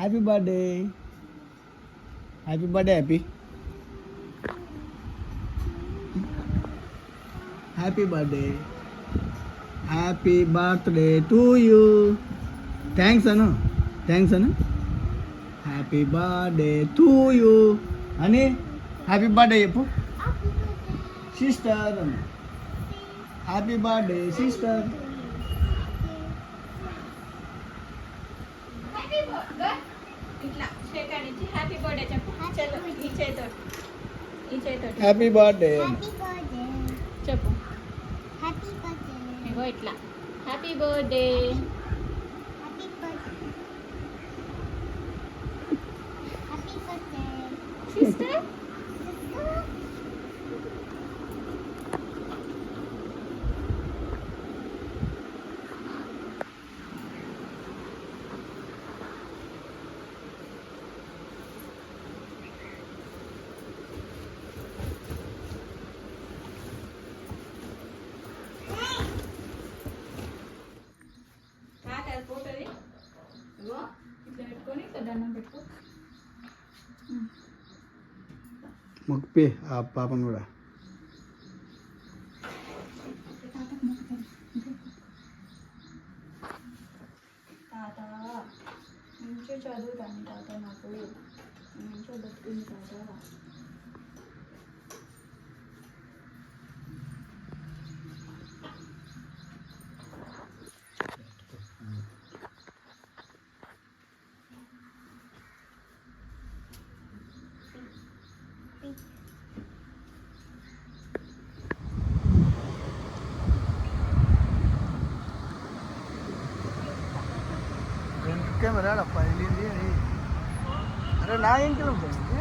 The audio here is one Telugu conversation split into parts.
Happy birthday happy birthday happy happy birthday happy birthday to you thanks Anu thanks Anu happy birthday to you అని హ్యాపీ బర్త్డే చెప్పు. Sister Anu happy birthday sister ఇట్లా షేక్ ఇచ్చి హ్యాపీ బర్త్డే చెప్పు. ఈ ఈ హ్యాపీ బర్త్డే చెప్పు. ఇగో ఇట్లా. Happy birthday sister ఇట్లా దండం పెట్టుకో మొక్కిపే ఆ పాపను కూడా తాత మంచిగా చదువుతాను తాత నాకు మంచిగా బతుకుంది తాత Camera పగిలింది అది. అరే నా ఇంట్లో ఉంటుంది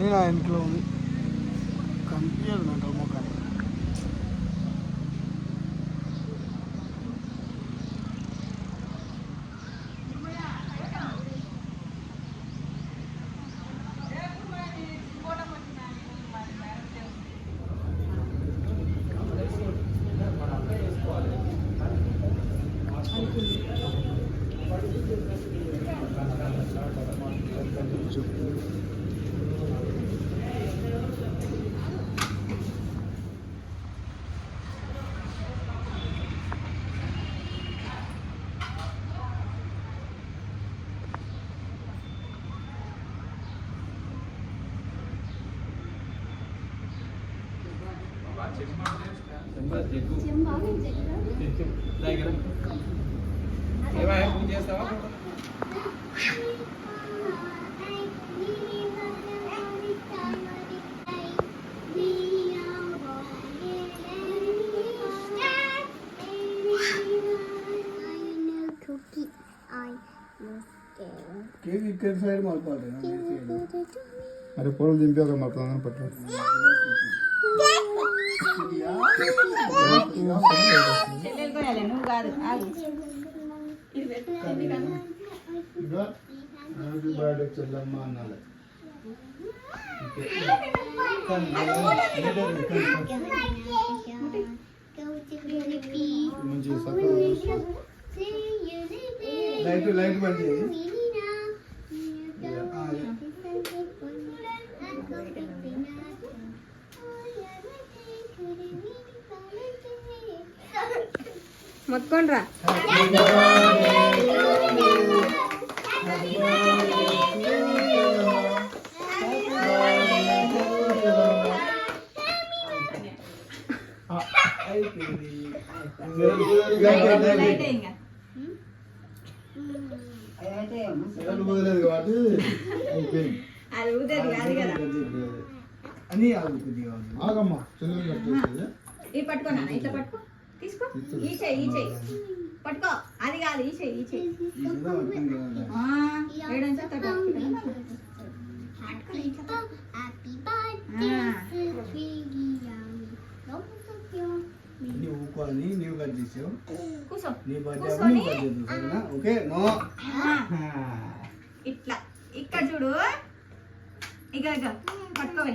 అన్నీ నా ఇంట్లో ఉంది. కనిపించదు నాకు మొక్కని కేక్ ఇక్కడ సైడ్ మలపాలి అరే పొలం దింపి ఒక మా నువ్వు కాదు ఆగు ఇది పెట్టు ఎందుకన్నా హ్యాపీ బర్త్డే చెల్లమ్మ అనాలి మంచి సక్కగా లైట్ లైట్ బంద్ మొత్తుకోండ్రా అన్నీ ఆగుతుంది ఆగమ్మా చిన్న తీసుకో. ఈ చెయ్యి ఈ చెయ్యి పట్టుకో. అది కాదు ఈ చెయ్యి ఈ చెయ్యి నీవు కట్ చేసావు. నీ బర్త్డే నువ్వు కట్ ఓకే నో. ఇట్లా. ఇక్కడ చూడు. ఇక ఇక పట్టుకోవే.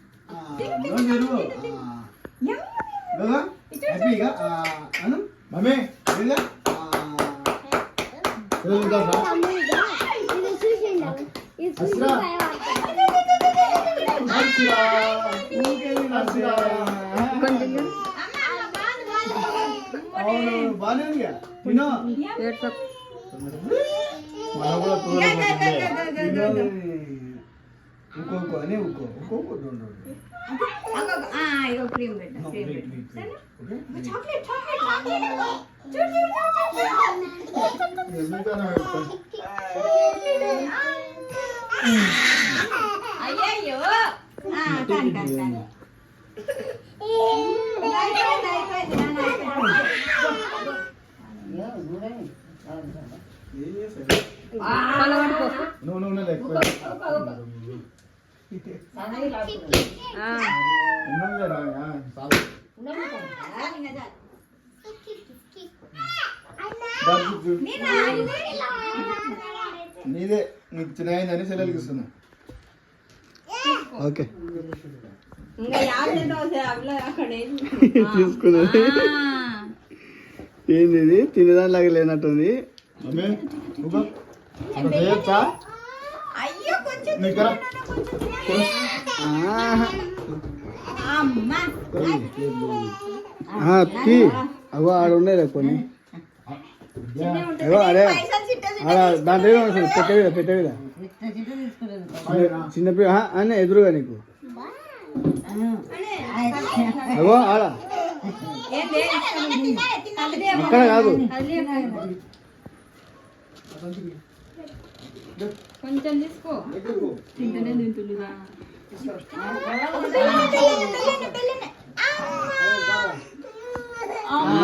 ఎన్ని మూ ఎన్ని ఇక్కడ చూడు ఇక ఇక ఇక ఆ, ఇంకా అయిపోయింది అయిపోయింది అయిపోయింది yum yum cream ice cream ఏ ఊకోండి కూర్చోండి కానీ అది కాదు. ఆ, ఆ, నో మీరు ఆ, యామ్ కదా హ్యాపీగా ఆ, అను మమ్మీ వెళ్ళా ఆ, చెల్లెలు కాదా అస్రా అస్రా ఊరికేది నచ్చరా? అవును బాగానే ఉంది కదా. తినో ఏడ్సక్ మన కూడా తోడు ఊకో అని ఊకో ఊకో రెండు క్రీమ్ పెట్ట? చాక్లెట్? పలవడుకో నువ్వు నువ్వు ఎక్కువ నీదే నీకు చిన్న అయిందని సెలవులకి ఇస్తున్నా ఓకే. తీసుకున్నది. ఏంది ఇది లేనట్టుంది. నువ్వు అక్కడ చేయొచ్చా? అయ్యో కొంచెం ఆహా, తీ. అగో ఆడ ఉన్నాయి కొన్ని. అగో అదే పైసలు చిట్ట చిట్ట ఆడ దాంట్లో ఏమో అసలు పెట్టేవిదా పెట్టేవిదా చిన్న పిల్ల అని ఎదురుగా నీకు. అగో ఆడ. అక్కడ కాదు. కొంచెం తీసుకో తింటనే తింటుందిగా అమ్మ